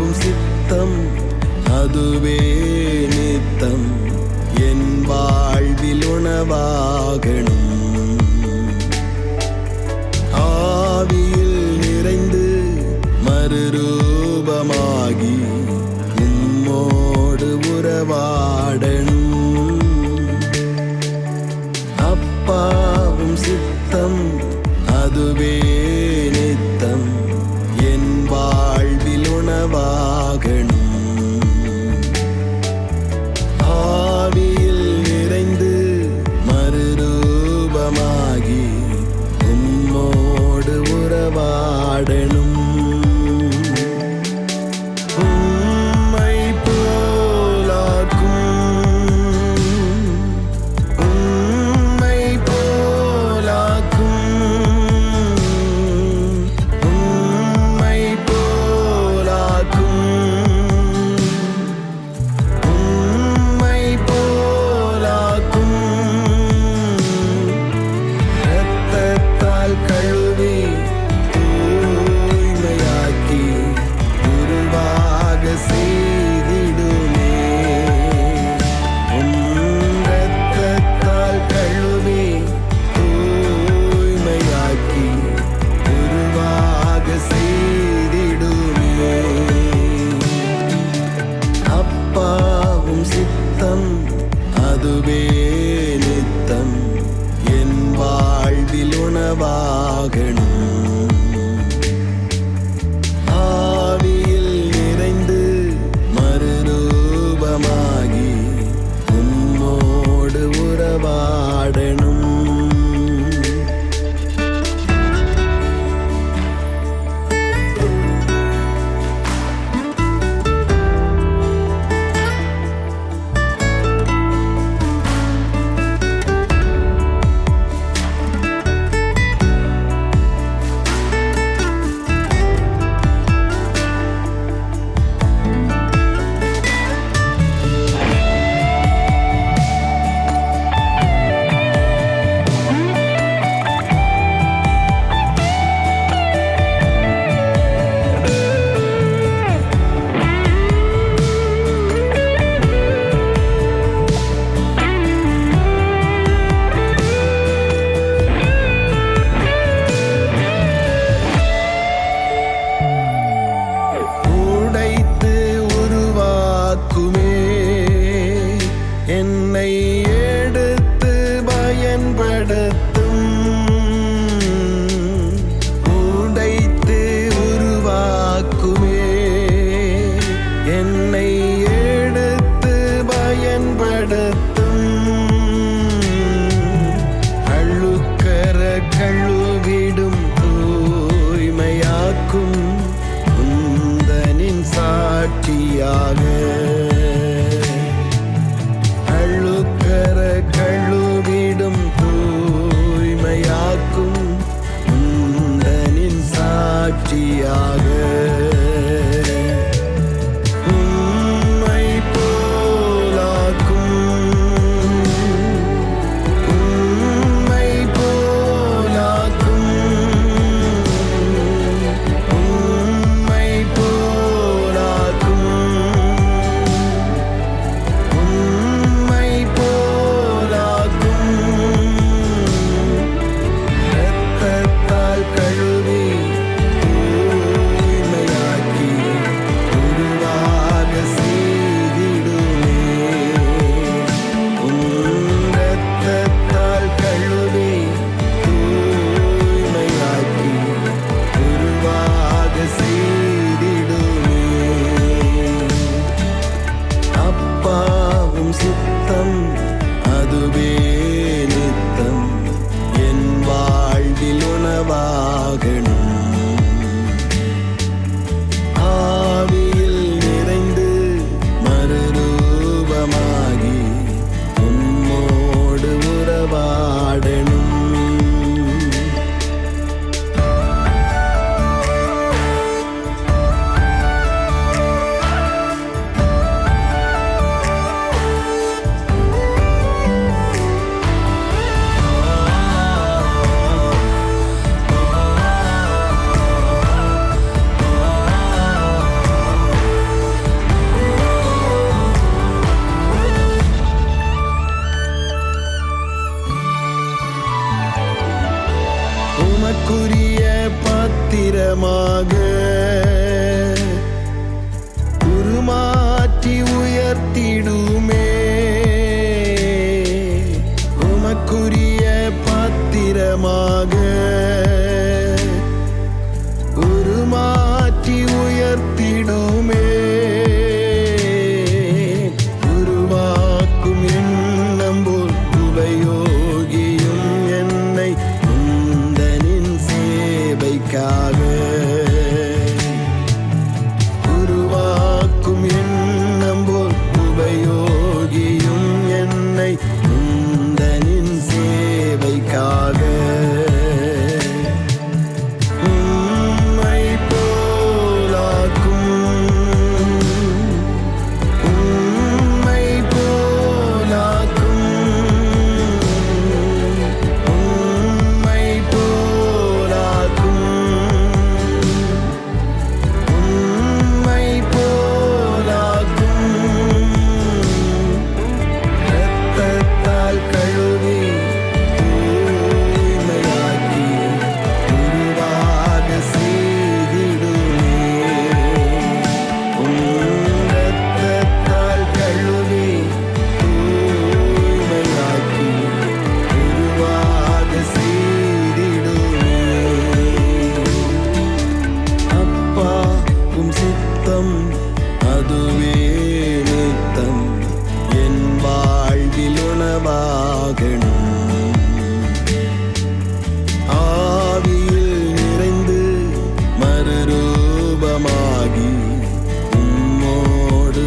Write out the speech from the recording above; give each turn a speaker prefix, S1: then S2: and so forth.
S1: யாவும் சித்தம் அதுவே நித்தம். என் வாழ்வில் உணவாகணும். ஆவியில் நிறைந்து மறுரூபமாகி சித்தம் அதுவே நித்தம். என் வாழ்வில் உணவாகணும். என்னை எடுத்து பயன்படுத்த உணவாகணும் உமக்குரிய பாத்திரமாக. உருமாற்றி உயர்த்திடுமே. உமக்குரிய பாத்திரமாக. God. உணவுமே நித்தம் என் வாழ்வில் உணவாகணும். ஆவியில் நிறைந்து மறுரூபமாகி உம்மோடு